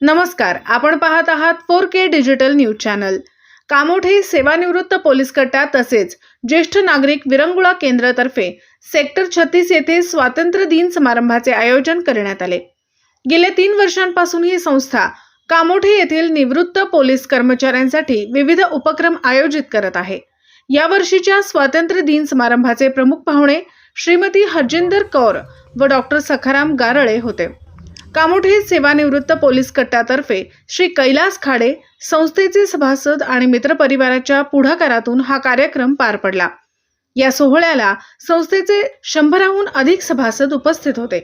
नमस्कार आपण पाहत आहात four K digital news channel. Kamothe सेवानिवृत्त पोलीस कट्टा तसेच ज्येष्ठ नागरिक विरंगुळा केंद्रातर्फे सेक्टर छत्तीस येथे स्वातंत्र्य दिन समारंभाचे आयोजन करण्यात आले. गेल्या तीन वर्षांपासून ही संस्था कामोठे येथील निवृत्त पोलीस कर्मचाऱ्यांसाठी विविध उपक्रम आयोजित करत आहे. या वर्षीच्या स्वातंत्र्य दिन समारंभाचे प्रमुख पाहुणे श्रीमती हरजिंदर कौर व डॉक्टर सखाराम गारळे होते. कामोठे सेवानिवृत्त पोलीस कट्ट्यातर्फे श्री कैलास खाडे संस्थेचे सभासद आणि मित्रपरिवाराच्या पुढाकारातून हा कार्यक्रम पार पडला. या सोहळ्याला संस्थेचे शंभराहून अधिक सभासद उपस्थित होते.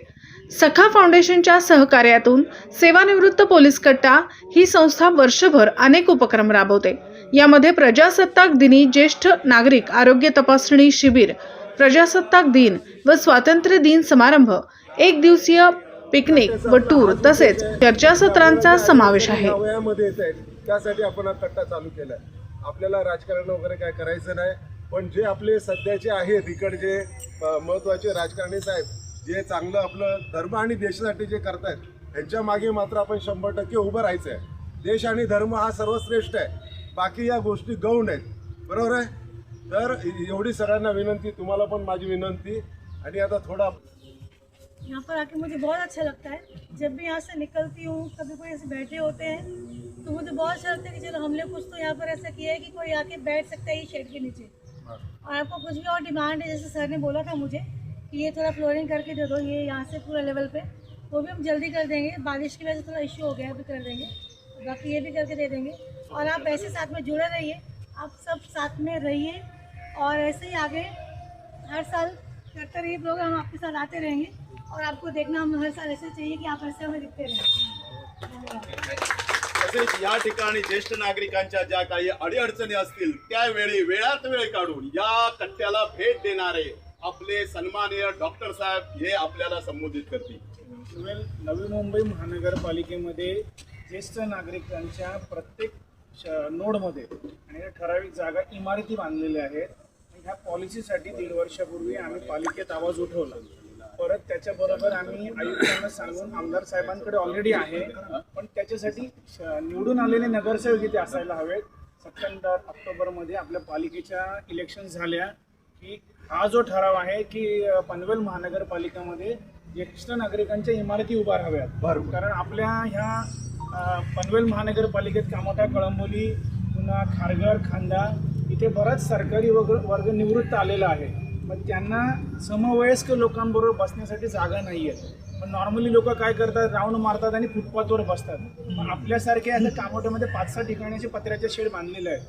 सखा फाउंडेशनच्या सहकार्यातून सेवानिवृत्त पोलीस कट्टा ही संस्था वर्षभर अनेक उपक्रम राबवते. यामध्ये प्रजासत्ताक दिनी ज्येष्ठ नागरिक आरोग्य तपासणी शिबिर प्रजासत्ताक दिन व स्वातंत्र्य दिन समारंभ एक दिवसीय पिकनिक व टूर तसेच चर्चासत्रांचा समावेश आहे. या येत आहेत त्यासाठी आपण हा कट्टा चालू केलाय. आपल्याला राजकारण वगैरे काय करायचं नाही पण जे आपले सध्याचे आहेत इकडचे महत्त्वाचे राजकारणी साहेब जे चांगलं आपलं धर्म आणि देशासाठी जे करतायत त्यांच्या मागे मात्र आपण शंभर टक्के उभं राहायचं आहे देश आणि धर्म हा सर्वश्रेष्ठ आहे. बाकी या गोष्टी गौण आहेत. बरोबर आहे? तर एवढी सगळ्यांना विनंती तुम्हाला पण माझी विनंती. आणि आता थोडा यहाँ पर आके मुझे बहुत अच्छा लगता है। जब भी यहाँ से निकलती हूँ कभी कोई ऐसे बैठे होते हैं तो मुझे बहुत अच्छा लगता है कि चलो हमने कुछ तो यहाँ पर ऐसा किया है कि कोई आके बैठ सकता है ये शेड के नीचे। और आपको कुछ भी और डिमांड है जैसे सर ने बोला था मुझे कि ये थोड़ा फ्लोरिंग करके दे दो ये यहाँ से पूरा लेवल पे। वो भी हम जल्दी कर देंगे। बारिश की वजह से थोड़ा इश्यू हो गया अभी कर देंगे। बाकी ये भी करके दे देंगे। और आप ऐसे साथ में जुड़े रहिए। आप सब साथ में रहिए। और ऐसे ही आगे हर साल करते रहिए प्रोग्राम आपके साथ आते रहेंगे। और आपको देखना हम हर साल ऐसे चाहिए कि आप ऐसे हमें दिखते रहें। धन्यवाद। तसेच या ठिकाणी ज्येष्ठ नागरिकांच्या ज्या काही अडीअडचणी असतील त्यावेळी वेळात वेळ काढून या कट्ट्याला भेट देणारे आपले सन्माननीय डॉक्टर साहेब हे आपल्याला संबोधित करतील. नवी मुंबई महानगरपालिकेमध्ये ज्येष्ठ नागरिकांच्या प्रत्येक श- नोडमध्ये आणि या ठराविक जागा इमारती बांधलेल्या आहेत. आणि ह्या पॉलिसीसाठी दीड वर्षापूर्वी आम्ही पालिकेत आवाज उठवला. परत त्याच्याबरोबर आम्ही आयुक्तांना सांगून आमदार साहेबांकडे ऑलरेडी आहे. पण त्याच्यासाठी श- निवडून आलेले नगरसेवक इथे असायला हवेत. सप्टेंबर ऑक्टोबरमध्ये आपल्या पालिकेच्या इलेक्शन झाल्या की हा जो ठराव आहे की पनवेल महानगरपालिकामध्ये ज्येष्ठ नागरिकांच्या इमारती उभाराव्यात बरोबर. कारण आपल्या ह्या पनवेल महानगरपालिकेत कामोठा कळंबोली पुन्हा खारघर खांदा इथे बराच सरकारी वर्ग वर्ग निवृत्त आलेला आहे. मग त्यांना समवयस्क लोकांबरोबर बसण्यासाठी जागा नाही आहे पण नॉर्मली लोक काय करतात? राऊंड मारतात आणि फुटपाथवर बसतात. मग आपल्यासारखे असं कामोट्यामध्ये पाच सहा ठिकाणी असे पत्र्याचे शेड बांधलेले आहेत.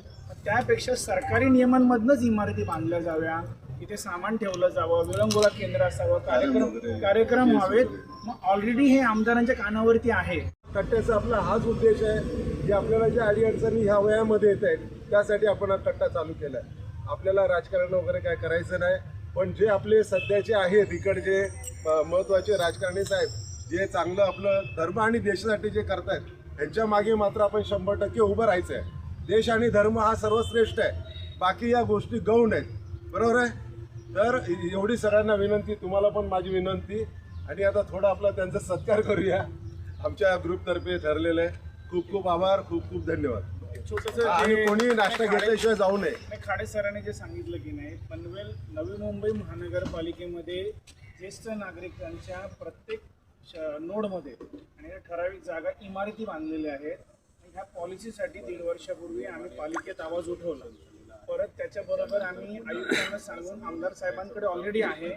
त्यापेक्षा सरकारी नियमांमधनंच इमारती बांधल्या जाव्या इथे सामान ठेवलं जावं विरंगुळा केंद्र असावं कार्यक्रम कार्यक्रम व्हावेत. मग ऑलरेडी हे आमदारांच्या कानावरती आहे. कट्ट्याचा आपला हाच उद्देश आहे जे आपल्याला ज्या अडीअडचणी ह्या वयामध्ये येत आहेत त्यासाठी आपण हा कट्टा चालू केला आहे आपल्याला राजकारण वगैरे काय करायचं नाही. पण जे आपले सध्याचे आहेत इकडचे महत्त्वाचे राजकारणी साहेब जे चांगलं आपलं धर्म आणि देशासाठी जे करतायत त्यांच्या मागे मात्र आपण शंभर टक्के उभं राहायचं आहे देश आणि धर्म हा सर्वश्रेष्ठ आहे. बाकी या गोष्टी गौण आहेत. बरोबर आहे? तर एवढी सगळ्यांना विनंती तुम्हाला पण माझी विनंती. आणि आता थोडा आपला त्यांचा सत्कार करूया. आमच्या ग्रुपतर्फे ठरलेलं आहे. खूप खूप आभार खूप खूप धन्यवाद. आणि कोणी नाश्ता घेतल्याशिवाय जाऊ नये. नाही, खाडे सरांनी जे सांगितलं की नाही पनवेल नवी मुंबई महानगरपालिकेमध्ये ज्येष्ठ नागरिकांच्या प्रत्येक श- नोडमध्ये आणि या ठराविक जागा इमारती बांधलेल्या आहेत. आणि ह्या पॉलिसीसाठी दीड वर्षापूर्वी आम्ही पालिकेत आवाज उठवला. परत त्याच्याबरोबर आम्ही आयुक्तांना सांगून आमदार साहेबांकडे ऑलरेडी आहे.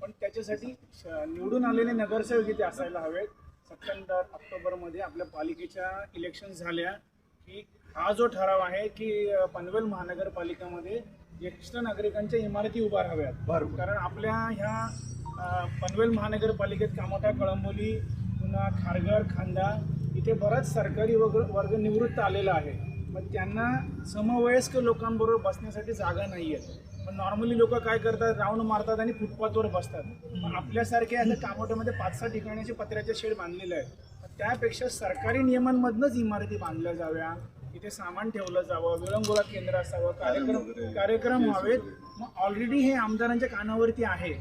पण त्याच्यासाठी श- निवडून आलेले नगरसेवक इथे असायला हवेत. सप्टेंबर ऑक्टोबरमध्ये आपल्या पालिकेच्या इलेक्शन झाल्या की हा जो ठराव आहे की पनवेल महानगरपालिकामध्ये ज्येष्ठ नागरिकांच्या इमारती उभाराव्यात बरोबर. कारण आपल्या ह्या पनवेल महानगरपालिकेत कामोठा कळंबोली पुन्हा खारघर खांदा इथे बराच सरकारी वर्ग वर्ग निवृत्त आलेला आहे. मग त्यांना समवयस्क लोकांबरोबर बसण्यासाठी जागा नाही आहे पण नॉर्मली लोक काय करतात राऊंड मारतात आणि फुटपाथवर बसतात. मग आपल्यासारखे असं कामोठ्यामध्ये पाच सहा ठिकाणी पत्र्याचे शेड बांधलेले आहेत. त्यापेक्षा सरकारी नियमांमधनंच इमारती बांधल्या जाव्या. इथे सामान ठेवलं जावं विरंगुळा केंद्र असावं कार्यक्रम कार्यक्रम व्हावेत मग ऑलरेडी हे आमदारांच्या कानावरती आहे.